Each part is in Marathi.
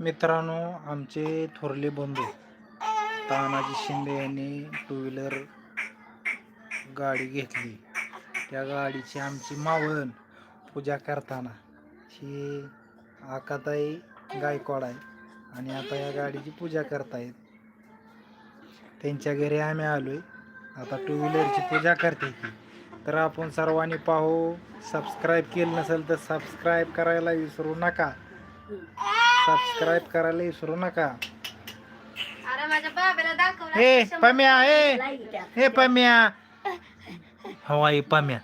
मित्रांनो आमचे थोरले बंधू तानाजी शिंदे यांनी टू व्हीलर गाडी घेतली. त्या गाडीची आमची मावळण पूजा करताना ही आकाताई गायकवाड आहे आणि आता या गाडीची पूजा करतायत. त्यांच्या घरी आम्ही आलो आहे आता टू व्हीलरची पूजा करते ती. तर आपण सर्वांनी पाहू सबस्क्राईब केलं नसेल तर सबस्क्राईब करायला विसरू नका. सबस्क्राईब करायला विसरू नका. अरे माझ्या बाबाला दाखवलं हे पम्या हे. हे पम्या. हवाई पम्या.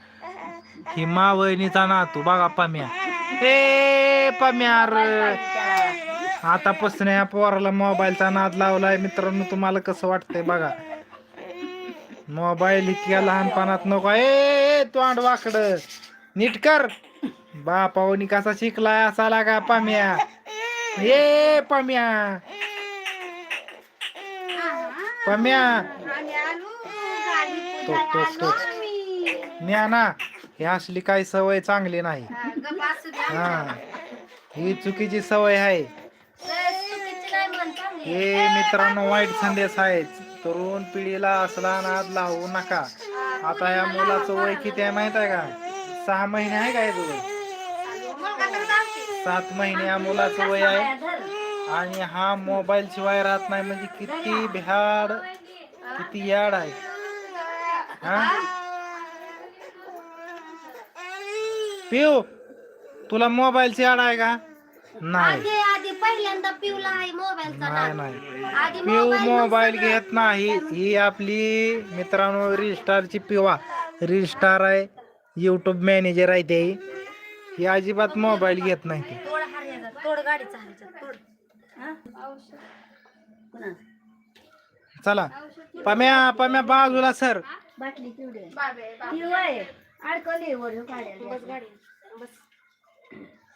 ही मावळणीचा नातू बघा पम्या. हे पम्या अरे आतापासून या पोराला मोबाईलचा नाद लावलाय. मित्रांनो तुम्हाला कसं वाटतंय बघा. मोबाईल इतक्या लहानपणात नको. ए तोंड वाकड. नीट कर. बापावनी कसा शिकलाय असा लागा पाम्या. ए पाम्या पाम्या टोक टोक टोक ज्ञाना ही असली काही सवय चांगली नाही. हा. ही. चुकीची सवय आहे. हे मित्रांनो वाईट संदेश आहे तरुण पिढीला असला नाद लावू नका. आता या मुलाचं वय किती आहे माहीत आहे का? सहा महिने आहे का याचं सात महिने या मुलाचं वय आहे. आणि हा मोबाईल शिवाय राहत नाही. म्हणजे किती भ्याड किती याड आहे. हा? पिऊ तुला मोबाईलची याड आहे का? नाही. आधी आधी पहिल्यांदा पिवला आहे मोबाईलचा नाही नाद. नाही. आधी पिऊ मोबाईल मोबाईल घेत नाही. ही आपली मित्रांनो रिस्टारची पिवा. रिस्टार आहे. युट्यूब मॅनेजर आहे ते. ही अजिबात मोबाईल घेत नाही ती. तोड हार्याचा तोड गाडी चालायचं तोड. चला. पम्या पम्या बाजूला सर. बाटली आहे. काढायला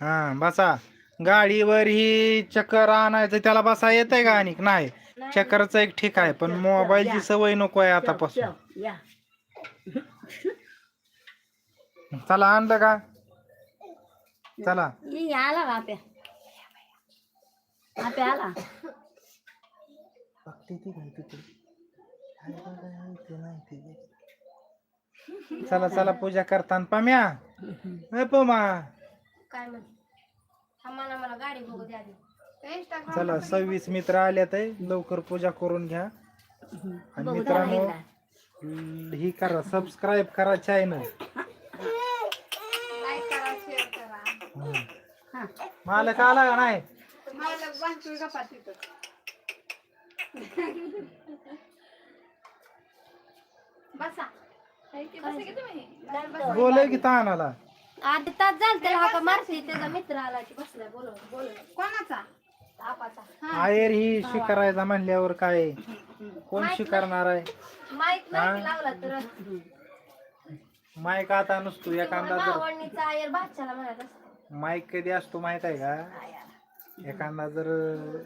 हा बसा. गाडीवर ही चक्कर आणायचं त्याला बसा येतंय का आणि नाही? चक्करचं एक ठीक आहे पण मोबाईलची सवय नको आहे आतापासून. या. चला आणलं का? चला. ये आला का आप्या आप्या आला. चला चला पूजा करताना पम्या. ए पमा काय ना मला गाडी बघू द्या आधी. चला सव्वीस मित्र आल्यात आहे लवकर पूजा करून घ्या. आणि बघू मित्रांनो ही करा सबस्क्राईब करा चॅनल लाईक करा शेअर करा हा मालक आला का नाही? मला बांधतो गप्पा तिथं बसा. बोलय की तानाला. आधी तास झालं त्याला हा का मारते. त्याचा मित्र आला की बसलाय बोलव बोलव. कोणाचा? आयर ही. शिकारायचा म्हणल्यावर काय? कोण शिकारणार आहे? माईक नाही लावला तर. माईक आता नसतो एखादा जर भावणीचा आयर भाच्याला म्हणत असतो. माईक कधी असतो माहीत आहे का? एखादा जर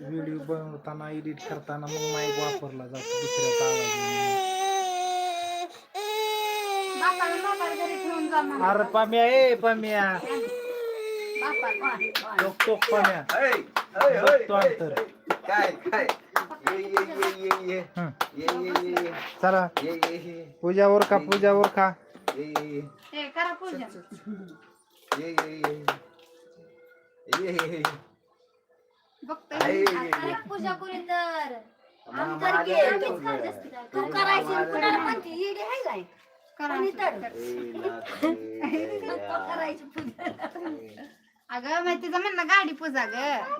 व्हिडिओ बनवताना एडिट करताना मग माईक वापरला जातो दुसऱ्याचा आवाज. अरे पम्या ए पम्या. टोक पम्या. बघतो अंतर. चला. ये ये ये. पूजावर खा पूजावर खा. ये ये हे करा पूजा. बघतोय पूजा तर. आम्हीच. असते. तू करायची? आणि कुणाला म्हणते? येडी आहे काय? करा कोणी तर. ए, नाथ, ए, या. करायची पूजा? अगं मग तिचं म्हणणं गाडी पूजा ग.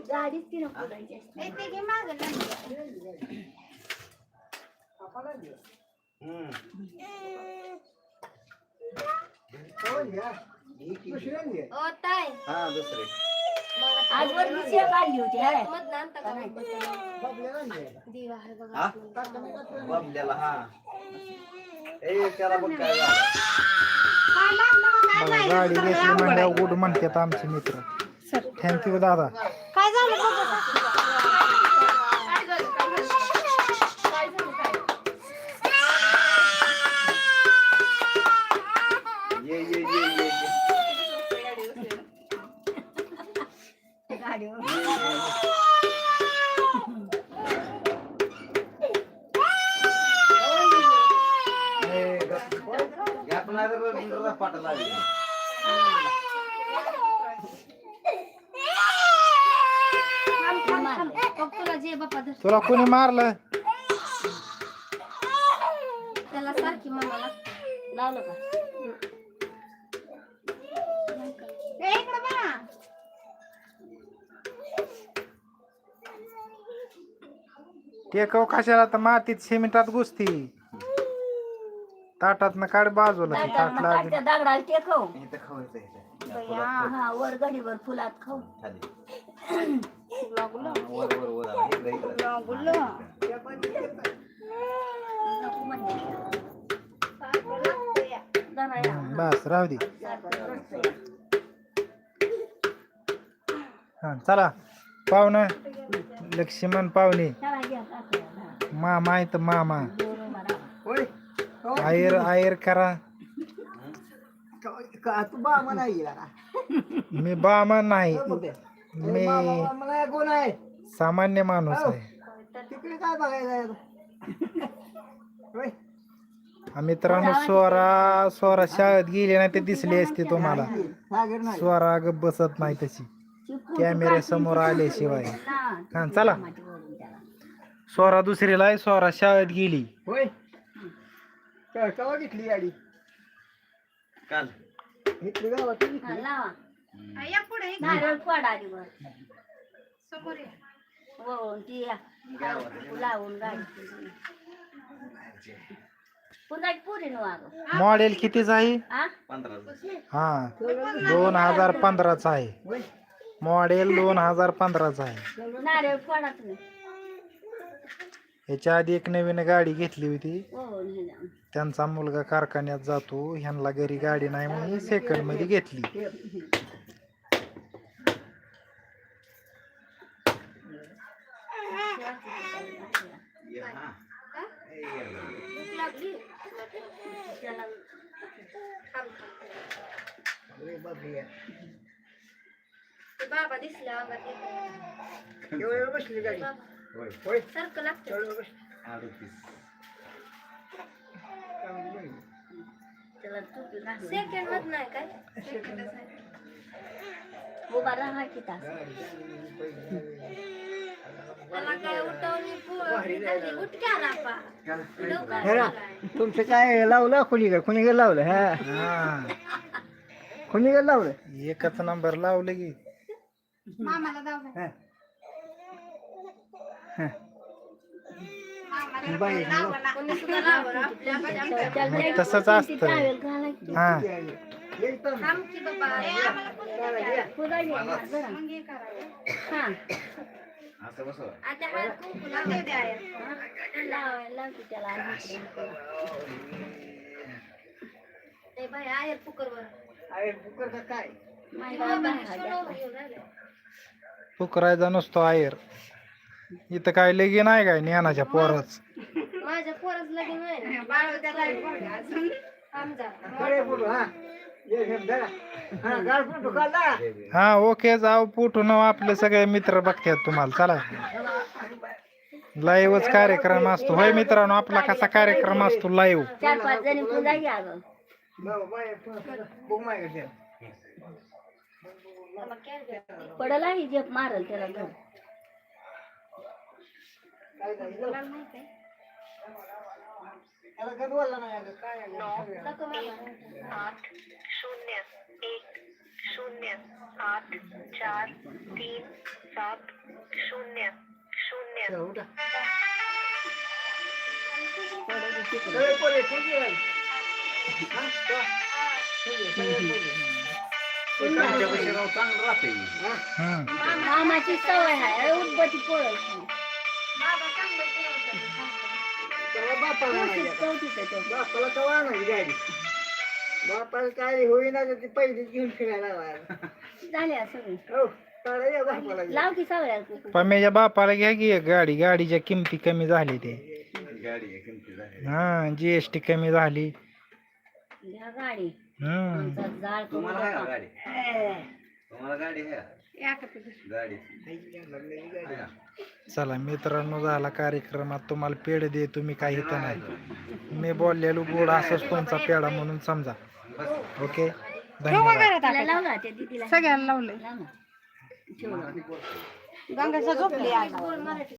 गाडीच तिनं पुरायची असते. ए, ते घे मागं. हम्म. ओ ताई. हा दुसरे. मग आज वर दिवशी काढली होती हाय. हा? बबल्याला हा. ए त्याला बघ काय झालं. बघा, गाडी घेतली गुड म्हणतात आमचे मित्र. थँक्यू दादा. काय झालं बघा? तुला जे बापा धर तुला कोणी मारलं? त्याला सारखी मम्माला लावलं का? ए, इकडं बघा. टेकव कशाला तर मातीत सिमेंटात घुसती? ताटात काढ बाजूला ती ताट लागेल दगडाला टेकव इथं खावायचं इथं. हा वर गडीवर फुलात खाऊ खाली. हा, वर वर वर आला. इकडे इकडे नको म्हणते. जरा या. बस राहू दे सारखं. हा चला पाहुणं लक्ष्मण पाहुणे घ्या. मामा आहे तर मामा. होय आयर आयर करा. का तू बा म्हणा गेला मी बामा नाही. मी मला कोण आहे? सामान्य माणूस आहे. तिकडे काय बघायचं होय. मित्रांनो स्वरा स्वरा शाळेत गेली नाही ते दिसली असते तुम्हाला. सागर नाही. स्वरा ग बसत नाही तशी. कॅमेऱ्या समोर आल्याशिवाय. ना. हा चला. स्वरा दुसरीला आहे स्वरा शाळेत गेली. होय. घेतली गाडी. काल. घेतली गावात हा, लावा. आ, या पुढे इकडे. नारळ फोड आधी वर समोर या. वळून ती या. लावून गाडी पुन्हा पुरी नो अगं. मॉडेल कितीच आहे? हा. हा दोन हजार पंधराचा आहे. मॉडेल दोन हजार पंधराचा आहे. नारळ फोडा तुम्ही. याच्या आधी एक नवीन गाडी घेतली होती हे. त्यांचा मुलगा कारखान्यात जातो ह्यांना घरी गाडी नाही म्हणून सेकंडमध्ये घेतली बाबा दिसले. बसली गाडी बाबा, होय. सारखं लागतं त्याला टोपी घालून सेकंडमध्ये नाही काय. उभा राहा की तास. त्याला झाली. की उठलाय. तुमचं काय लावलं? कुणी कुणी लावलं हा? हा. कुणी लावलं? एकच नंबर लावलं की. मामाला. बाई मग तसंच असतं. हा. पुकरायचा नसतो आयर. इथं काय लगीन आहे काय ज्ञानाच्या पोरच? माझ्या पोराच लगीन ना. बोलू हा. हा हा ओके जाऊ पुटून आपले सगळे मित्र बघतात तुम्हाला चला. लाईव्हच कार्यक्रम असतो. होय मित्रांनो आपला कसा कार्यक्रम असतो? लाईव्ह चार पाच जणी. पडला ही जेप मारल त्याला धर मुलाला माहीत आहे. त्याला गडवायला नाही आलं. काय आहे? नको मामा. चला, उठा. सगळे पोरे, कोणती आहे? हा? तो. सगळे, सगळे पोरे. हा? हम्म मामाची सवय आहे उद्बत्ती पोळत बापाला बापाला कवा नाही गाडी बापाला काय होईना तर ती पहिलीच घेऊन फिरायला लावायला. झाल्या सगळी हो काढा या बापाला. लाव की पम्याच्या बापाला घ्या की एक गाडी गाडीच्या किमती कमी झाली ते हा जीएसटी कमी झाली घ्या गाडी हम्म आमचा जाळ तुम्हाला आहे? गाडी चला मित्रांनो झाला कार्यक्रमात. तुम्हाला पेढ दे तुम्ही काही इथं नाही. मी बोललेलो गोड असंच तुमचा पेढा म्हणून समजा. ओके? धन्यवाद सगळ्यांना लावलंय. गंगाचा झोपली आज.